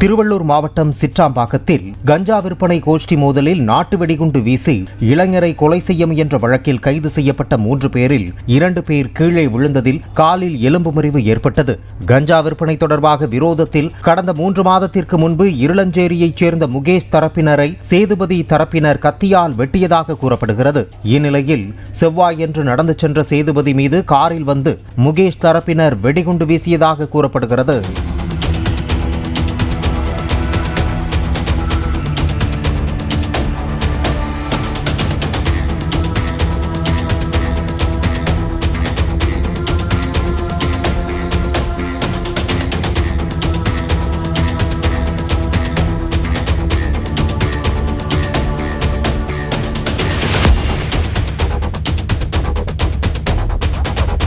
திருவள்ளூர் மாவட்டம் சிற்றாம்பாக்கத்தில் கஞ்சா விற்பனை கோஷ்டி மோதலில் நாட்டு வெடிகுண்டு வீசி இளைஞரை கொலை செய்ய முயன்ற வழக்கில் கைது செய்யப்பட்ட மூன்று பேரில் இரண்டு பேர் கீழே விழுந்ததில் காலில் எலும்பு முறிவு ஏற்பட்டது. கஞ்சா விற்பனை தொடர்பாக விரோதத்தில் கடந்த மூன்று மாதத்திற்கு முன்பு இருளஞ்சேரியைச் சேர்ந்த முகேஷ் தரப்பினரை சேதுபதி தரப்பினர் கத்தியால் வெட்டியதாக கூறப்படுகிறது. இந்நிலையில் செவ்வாயன்று நடந்து சென்ற சேதுபதி மீது காரில் வந்து முகேஷ் தரப்பினர் வெடிகுண்டு வீசியதாக கூறப்படுகிறது.